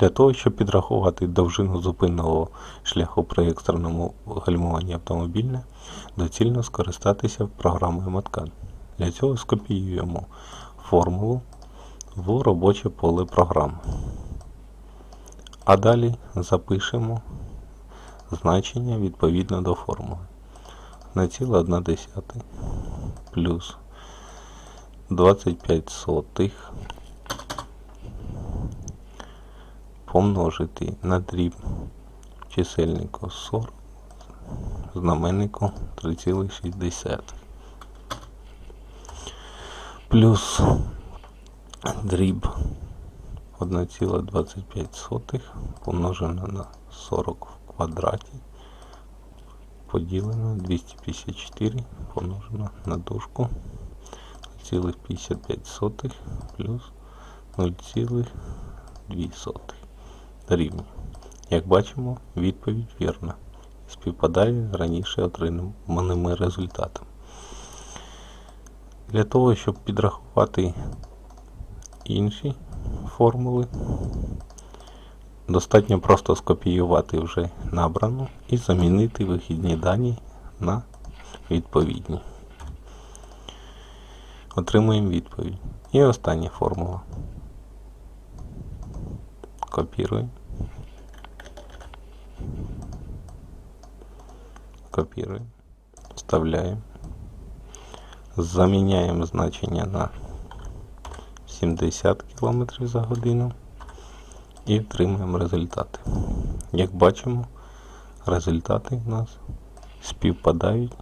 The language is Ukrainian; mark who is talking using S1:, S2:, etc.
S1: Для того, щоб підрахувати довжину зупинного шляху при екстреному гальмуванні автомобіля, доцільно скористатися програмою Маткан. Для цього скопіюємо формулу в робоче поле програми. А далі запишемо значення відповідно до формули. На ціле 1 десятий плюс 25 сотих помножити на дріб чисельнику 40, знаменнику 3,6. Плюс дріб 1,25 помножено на 40 в квадраті поділено 254 помножено на дужку 0,55 плюс 0,2 рівні. Як бачимо, відповідь вірна. Співпадає з раніше отриманими результатами. Для того, щоб підрахувати інші формули, достатньо просто скопіювати вже набрану і замінити вихідні дані на відповідні. Отримуємо відповідь. І остання формула. Копіруємо. Копіруємо. Вставляємо. Заміняємо значення на 70 км за годину і отримуємо результати. Як бачимо, результати у нас співпадають